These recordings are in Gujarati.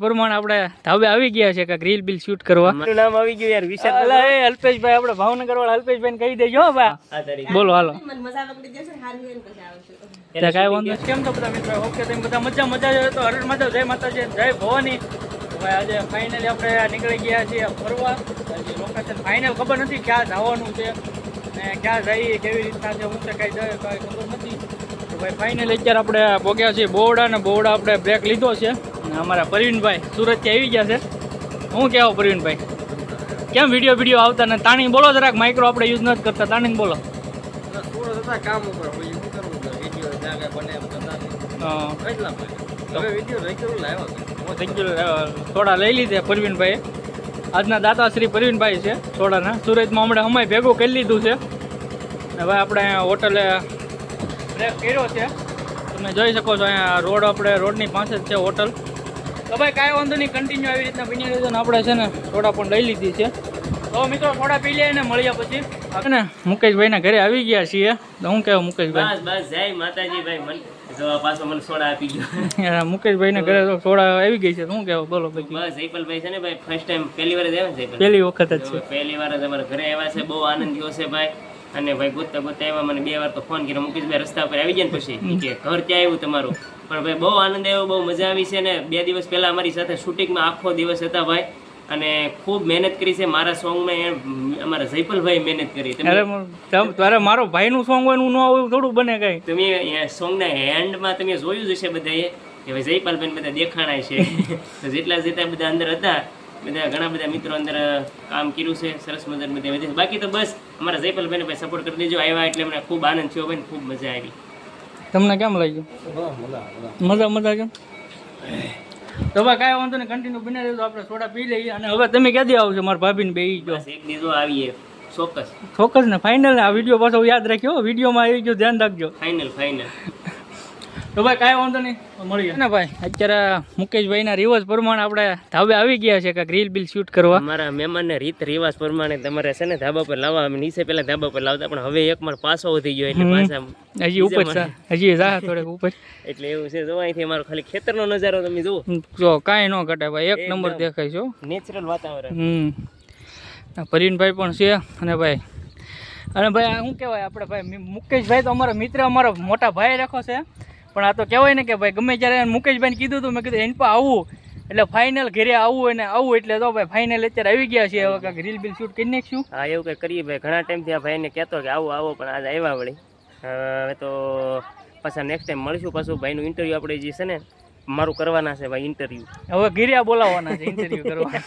પ્રમાણે આપણે ધાબે આવી ગયા છે કે રીલ બિલ શૂટ કરવા. મારું નામ આવી ગયું યાર? વિશાલ એ અલ્પેશભાઈ આપણે ભાવનગર વાળા અલ્પેશભાઈ કહી દેજો હો બા આ બોલો હાલો. મજા કાંઈ વાંધો. કેમ તો બધા મિત્રો? ઓકે તમે બધા મજા મજા જ તો હરણ માતા જય માતાજી જય ભવાની. ભાઈ આજે ફાઇનલી આપણે નીકળી ગયા છીએ ફરવા. લોકેશન ફાઇનલ ખબર નથી ક્યાં જવાનું છે ને ક્યાં જઈએ કેવી રીતના છે હું કાંઈ જાય કાંઈ ખબર નથી. ભાઈ ફાઇનલ અત્યારે આપણે પહોંચ્યા છીએ બોવડા ને બોવડા આપણે બ્રેક લીધો છે. અમારા પ્રવીણભાઈ સુરતથી આવી ગયા છે. હું કહેવો પ્રવીણભાઈ? કેમ વીડિયો વીડિયો આવતા ને તાણી બોલો જરાક માઇક્રો આપણે યુઝ નથી કરતા. તાણી બોલો. કામ ઉપર થોડા લઈ લીધે પરવીનભાઈએ આજના દાતાશ્રી પરવીનભાઈ છે થોડાના. સુરતમાં હમણાં અમે ભેગું કરી લીધું છે. ને ભાઈ આપણે અહીંયા હોટલે બ્રેક કર્યો છે. તમે જોઈ શકો છો અહીંયા રોડ આપણે રોડની પાસે જ છે હોટલ તો ભાઈ કાંઈ વાંધો નહીં કન્ટિન્યુ આવી રીતના પીને લીધો આપણે છે ને થોડા પણ લઈ લીધી છે. તો મિત્રો થોડા પી લઈએ ને મળ્યા પછી. આપણે ને મુકેશભાઈના ઘરે આવી ગયા છીએ. તો હું કહેવું મુકેશભાઈ? બસ બસ જય માતાજી ભાઈ મને પાછો મને સોડા આપી ગયો. મુકેશભાઈના ઘરે તો થોડા આવી ગઈ છે. શું કહેવું બોલો બસ જયપાલભાઈ છે ને ભાઈ ફર્સ્ટ ટાઈમ પહેલી વાર જ આવ્યા ને પહેલી વખત જ છે. પહેલી વાર જ અમારા ઘરે આવ્યા છે. બહુ આનંદ થયો છે ભાઈ. અને ભાઈ ગોતતા ગોતતા એવા મને બે વાર તો ફોન કર્યો. મુકેશભાઈ રસ્તા પર આવી જાય ને પછી. કે ઘર ક્યાં આવ્યું તમારું? પણ ભાઈ બહુ આનંદ આવ્યો બહુ મજા આવી છે ને. બે દિવસ પહેલા અમારી સાથે શૂટિંગમાં આખો દિવસ હતા ભાઈ. અને ખૂબ મહેનત કરી છે મારા સોંગમાં અમારા જયપાલભાઈ મહેનત કરી. તારે મારો ભાઈનું સોંગ હોય એનું ન હોય થોડું બને કઈ. તમે સોંગના હેન્ડમાં તમે જોયું જ હશે બધાએ કે ભાઈ જયપાલભાઈ બધા દેખાણાય છે. તો જેટલા જેટલા બધા અંદર હતા બધા ઘણા બધા મિત્રો અંદર કામ કર્યું છે સરસ મજાનું બધા વધે બાકી તો બસ અમારા જયપાલભાઈને ભાઈ સપોર્ટ કરી દેજો. આવ્યા એટલે મને ખૂબ આનંદ થયો ભાઈ ખૂબ મજા આવી. તમને કેમ લાગ્યું? મજા મજા કેમ? તો ભાઈ કાંઈ વાંધો નહીં કન્ટિન્યુ બની રહ્યું આપણે થોડા પી લઈએ. અને હવે તમે ક્યાંથી આવશો મારા ભાભીને બે જો. એક દીધો આવીએ ચોક્કસ. ચોક્કસ ને ફાઇનલ આ વીડિયો પાછો યાદ રાખ્યો વિડીયોમાં આવી ગયો ધ્યાન રાખજો. ફાઇનલ ફાઇનલ તો ભાઈ કાંઈ વાંધો નહીં. મળી ને ભાઈ અત્યારે મુકેશભાઈના રિવાજ પ્રમાણે આપણે ધાબે આવી ગયા છે કે ગ્રીલ બિલ શૂટ કરવા. મારા મહેમાનને રીત રિવાજ પ્રમાણે તમારે છે ને ધાબા પર લાવવા અમે નીચે પહેલા ધાબા પર લાવતા પણ હવે એક માર પાસો થઈ ગયો એટલે પાછા હજી ઉપર હજી જા થોડેક ઉપર. એટલે એવું છે જો અહીંથી અમારો ખાલી ખેતરનો નજારો તમે જુઓ. જો કાંઈ ન ઘટે ભાઈ એક નંબર દેખાય છો નેચરલ વાતાવરણ. હમ. આ પણ છે અને ભાઈ અને ભાઈ આ શું કહેવાય આપણે ભાઈ મુકેશભાઈ તો અમારા મિત્ર અમારો મોટા ભાઈ રાખો છે. પણ આ તો કહેવાય ને કે ભાઈ ગમે જ્યારે મુકેશભાઈને કીધું હતું મેં કીધું એની પર આવું. એટલે ફાઇનલ ઘરે આવવું અને આવું એટલે તો ભાઈ ફાઇનલ અત્યારે આવી ગયા છે હવે કાંઈક રીલ બિલ શૂટ કરી નાખશું. હા એવું કંઈ કરીએ ભાઈ. ઘણા ટાઈમથી આ ભાઈને કહેતો કે આવો આવો પણ આજે આવ્યા વળી. હવે તો પાછા નેક્સ્ટ ટાઈમ મળીશું પાછું. ભાઈનું ઇન્ટરવ્યૂ આપણે જે છે ને મારું કરવાના છે ભાઈ ઇન્ટરવ્યૂ હવે ઘીરિયા બોલાવવાના છે ઇન્ટરવ્યૂ કરવા.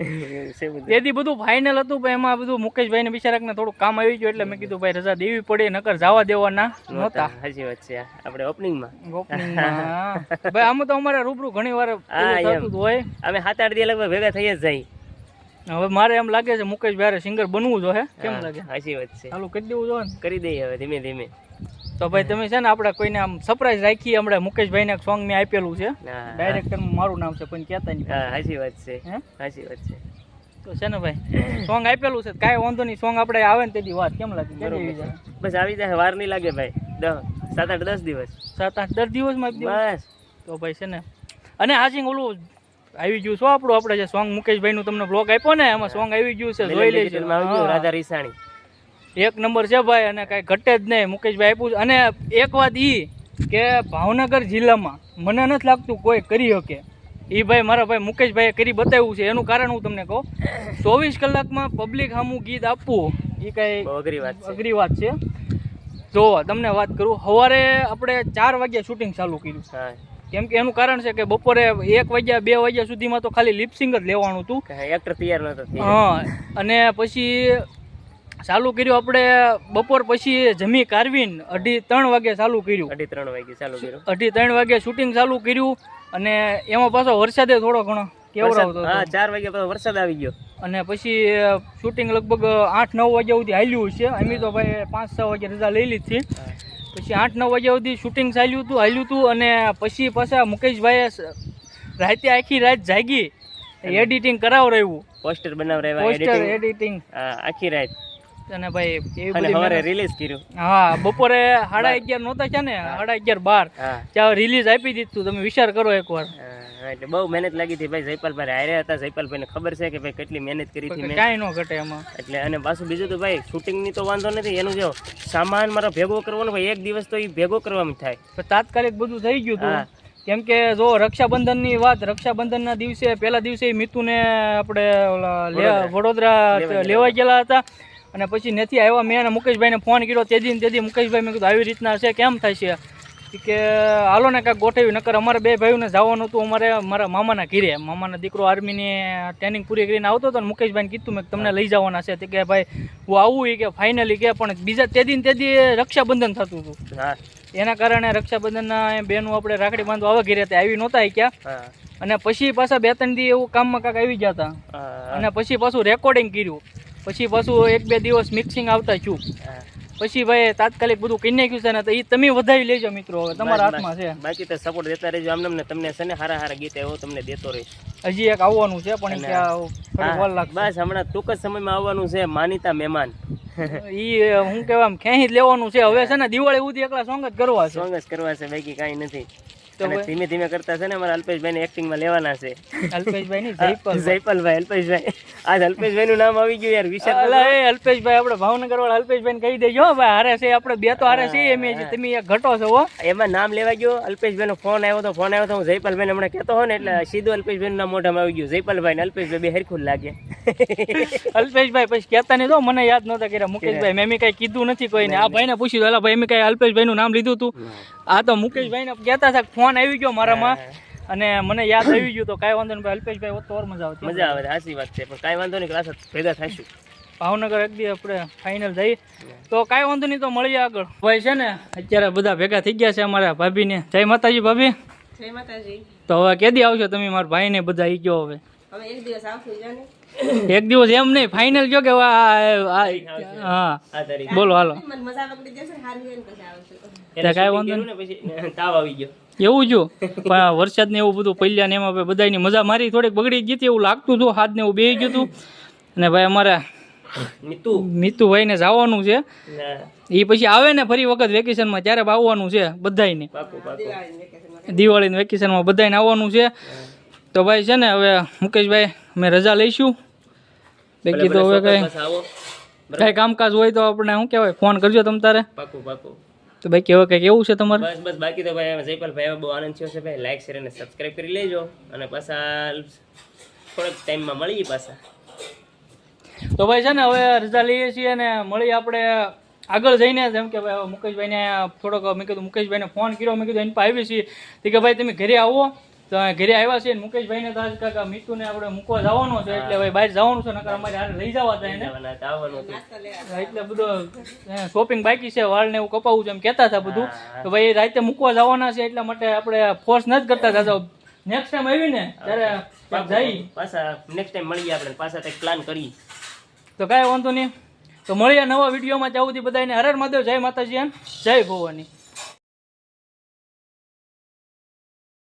તેથી બધું ફાઇનલ હતું પણ એમાં બધું મુકેશભાઈને બિચારાકને થોડું કામ આવી ગયું એટલે મેં કીધું ભાઈ રજા દેવી પડે નકર જવા દેવાના નહોતા. સાચી વાત છે. આપણે ઓપનિંગમાં ઓપનિંગમાં. ભાઈ આમાં તો અમારે રૂબરૂ ઘણી વાર થતું હોય. અમે સાત આઠ દિવસ લગભગ ભેગા થઈ જ જાય. હવે મારે એમ લાગે છે મુકેશ ભાઈ સિંગર બનવું જોઈએ કેમ લાગે? સાચી વાત છે. ચાલુ કરી દેવું જોઈએ ને. કરી દઈએ હવે ધીમે ધીમે. તો ભાઈ તમે છે ને આપણે કોઈને આમ સરપ્રાઈઝ રાખીએ હમણાં મુકેશભાઈને ને સોંગ મેં આપેલું છે. ડાયરેક્ટર મારું નામ છે કોઈ કહેતા નહીં. સાચી વાત છે. હે? સાચી વાત છે. તો છે ને ભાઈ સોંગ આપેલું છે કાંઈ વાંધો નહીં સોંગ આપણે આવે ને તેથી વાત. કેમ લાગે? બસ આવી જાય વાર નહીં લાગે ભાઈ. દસ સાત આઠ દસ દિવસ. સાત આઠ દસ દિવસમાં? બસ. તો ભાઈ છે ને અને હાજી ઓલું આવી ગયું શું આપણું આપણે જે સોંગ મુકેશભાઈનું તમને બ્લોગ આપ્યો ને એમાં સોંગ આવી ગયું છે જોઈ લેજો. રાધા રીસાણી. એક નંબર છે ભાઈ અને કાંઈ ઘટે જ નહીં. મુકેશભાઈ આપ્યું છે. અને એક વાત એ કે ભાવનગર જિલ્લામાં મને નથી લાગતું કોઈ કરી શકે. એ ભાઈ મારા ભાઈ મુકેશભાઈએ કરી બતાવ્યું છે. એનું કારણ હું તમને કહું. ચોવીસ કલાકમાં પબ્લિક સામું ગીત આપવું એ કાંઈ અઘરી વાત અઘરી વાત છે. જો તમને વાત કરું સવારે આપણે ચાર વાગ્યા શૂટિંગ ચાલુ કર્યું. કેમ કે એનું કારણ છે કે બપોરે એક વાગ્યા બે વાગ્યા સુધીમાં તો ખાલી લિપસિંગ જ લેવાનું હતું. એક્ટર તૈયાર નતો હા. અને પછી ચાલુ કર્યું આપણે બપોર પછી જમી કારવીન અઢી ત્રણ વાગે ચાલુ કર્યું. અઢી ત્રણ વાગે ચાલુ કર્યું. અઢી ત્રણ વાગે શૂટિંગ ચાલુ કર્યું અને એમાં પાછો વરસાદે થોડો ઘણો કેવો આવતો હા ચાર વાગે પછી વરસાદ આવી ગયો. અને પછી શૂટિંગ લગભગ આઠ નવ વાગ્યા સુધી હાલ્યું છે અમે તો ભાઈ પાંચ છ વાગે રજા લઈ લીધી પછી આઠ નવ વાગ્યા સુધી શૂટિંગ ચાલ્યું હતું હાલ્યું હતું અને પછી પાછા મુકેશભાઈએ રાતે આખી રાત જાગી. એડિટિંગ કરાવરાવ્યું પોસ્ટર બનાવરાવ્યા પોસ્ટર એડિટિંગ એડિટિંગ આખી રાત. અને ભાઈ અને રિલીઝ કર્યું? હા બપોરે સાડા અગિયાર નહોતા છે ને? સાડા અગિયાર બાર. ત્યાં રિલીઝ આપી દીધું. તમે વિચાર કરો એકવાર. એટલે બહુ મહેનત લાગી હતી ભાઈ જયપાલભાઈ હારે હતા. જયપાલભાઈને ખબર છે કે ભાઈ કેટલી મહેનત કરી હતી કાંઈ ન ઘટે એમાં. એટલે અને પાછું બીજું તો ભાઈ શૂટિંગની તો વાંધો નથી. એનું જો સામાન મારો ભેગો કરવાનો ભાઈ એક દિવસ તો એ ભેગો કરવામાં થાય. તાત્કાલિક બધું થઈ ગયું હતું. કેમ કે જો રક્ષાબંધનની વાત રક્ષાબંધનના દિવસે પહેલા દિવસે મિતુને આપણે વડોદરા. લેવા ગયેલા હતા. અને પછી નથી આવ્યા મેં અને મુકેશભાઈને ફોન કર્યો. તેજી ને તેજી મુકેશભાઈ મેં કીધું આવી રીતના છે કેમ થાય છે? કે હાલો ને કાંઈક ગોઠવી નકર અમારે બે ભાઈઓને જવાનું હતું અમારે મારા મામાના ઘીરે. મામાના દીકરો આર્મીની ટ્રેનિંગ પૂરી કરીને આવતો હતો ને મુકેશભાઈને કીધું મેં કે તમને લઈ જવાના છે. કે ભાઈ હું આવું. એ કે ફાઇનલી કે પણ બીજા તેદી ને તેદી રક્ષાબંધન થતું હતું. એના કારણે રક્ષાબંધનના બેનું આપણે રાખડી બાંધવા આવા ઘેરે આવી નહોતા ક્યાં અને પછી પાછા બે ત્રણ દી એવું કામમાં કાંક આવી ગયા હતા અને પછી પાછું રેકોર્ડિંગ કર્યું. પછી પાછું એક બે દિવસ મિક્સિંગ આવતા છું પછી ભાઈ તાત્કાલિક બધું કહી નાખ્યું છે ને તો એ તમે વધારી લેજો મિત્રો હવે તમારા હાથમાં છે. બાકી તો સપોર્ટ દેતા રહેજો. આમને તમને છે ને હારા હારા ગીત એવો તમને દેતો રહીશ. હજી એક આવવાનું છે પણ બસ હમણાં ટૂંક જ સમયમાં આવવાનું છે માનીતા મહેમાન. ઈ હું કેવા ખેંચી જ લેવાનું છે. હવે છે ને દિવાળી સુધી એકલા સોંગ જ કરવા છે. સોંગ જ કરવા છે બાકી કાંઈ નથી. અને ધીમે ધીમે કરતા છે ને અમારા અલ્પેશભાઈને એક્ટિંગમાં લેવાના છે. અલ્પેશભાઈ ની જયપાલ જયપાલભાઈ અલ્પેશભાઈ. આજ અલ્પેશભાઈ નું નામ આવી ગયું યાર વિશાલ અલા એ અલ્પેશભાઈ આપણે ભાવનગર વાળા અલ્પેશભાઈ કહી દેજો ભાઈ હારે છે આપણે બે તો હારે છે એમ તમે એક ઘટો છો હો. એમાં નામ લેવા ગયો અલ્પેશભાઈ નો ફોન આવ્યો તો ફોન આવ્યો તો હું જયપાલભાઈ હમણાં કહેતો હો ને એટલે સીધું અલ્પેશભાઈ નામ મોઢામાં આવી ગયું જયપાલભાઈ ને અલ્પેશભાઈ બે હરખું લાગે. અલ્પેશભાઈ પછી કહેતા નહીં તો મને યાદ નહોતા કર્યા મુકેશભાઈ મેં કઈ કીધું નથી કોઈને. આ ભાઈને પૂછ્યું અલા ભાઈ મેં કઈ અલ્પેશભાઈ નું નામ લીધું હતું આ તો મુકેશભાઈ ને કહેતા હતા ફોન આવી ગયો મારામાં અને મને યાદ આવી ગયું તો કાંઈ વાંધો નહીં અલ્પેશભાઈ ઓર મજા આવતી. મજા આવે સાચી વાત છે. પણ કાંઈ વાંધો નહીં ક્લાસ ભેગા થઈશું. ભાવનગર એક દી આપણે ફાઇનલ જઈએ. તો કાંઈ વાંધો નહીં તો મળીએ આગળ. ભાઈ છે ને અત્યારે બધા ભેગા થઈ ગયા છે અમારા ભાભીને. જય માતાજી ભાભી. જય માતાજી. તો હવે કેદી આવશો તમે? મારા ભાઈને બધા ઈ ગયો હવે. એક દિવસ આવશું જાને. એક દિવસ એમ નહીં ફાઇનલ કયો કે આ- આ- હા. બોલો હાલો. કાંઈ વાંધો કર્યું ને પછી તાવ આવી ગયો. એવું જો પણ વરસાદ ને એવું બધું પડ્યા ને એમાં બધાની મજા મારી થોડીક બગડી ગઈ હતી એવું લાગતું હતું હાથ ને એવું બે ગયું હતું. અને ભાઈ અમારે મિતુ. મિતુભાઈ ને જવાનું છે. એ પછી આવે ને ફરી વખત વેકેશનમાં ત્યારે આવવાનું છે બધાને દિવાળીની વેકેશનમાં. બધાને આવવાનું છે. તો ભાઈ છે ને હવે મુકેશભાઈ અમે રજા લઈશું. બાકી તો હવે કઈ કઈ કામકાજ હોય તો આપણે શું કહેવાય ફોન કરજો તમ તારે. પાકું પાકું. તો બાકી હવે કંઈક એવું છે તમારે? બસ બસ બાકી તો ભાઈ જયપાલભાઈ ભાઈ બહુ આનંદ થયો છે ભાઈ. લાઈક શેર અને સબસ્ક્રાઈબ કરી લેજો. અને પાછા થોડાક ટાઈમમાં મળીએ પાછા. તો ભાઈ છે ને હવે રજા લઈએ છીએ અને મળી આપણે આગળ જઈને. જેમ કે ભાઈ મુકેશભાઈને થોડોક મેં કીધું મુકેશભાઈને ફોન કર્યો. મેં કીધું એની પાસે આવી છીએ. કે ભાઈ તમે ઘરે આવો. તો ઘરે આવ્યા છીએ ને મુકેશભાઈને તો આજ કાકા આપણે મૂકવા જવાનો છે એટલે ભાઈ બહાર જવાનું છે નકર અમારે હારે લઈ જવા એને હતા, લેવા એટલે બધું શોપિંગ બાકી છે વાળ ને એવું કપાવવું છે એમ કહેતા હતા બધું. તો ભાઈ રાતે મૂકવા જવાના છે એટલા માટે આપણે ફોર્સ નથી કરતા હતા. નેક્સ્ટ ટાઈમ આવી ને ત્યારે જઈ પાછા નેક્સ્ટ ટાઈમ મળીએ આપણે પાછા કંઈક પ્લાન કરીએ. તો કાંઈ વાંધો નહીં. તો મળીએ નવા વિડીયોમાં સુધી બધાને હરર મહાદેવ જય માતાજી એમ. જય ભવાની.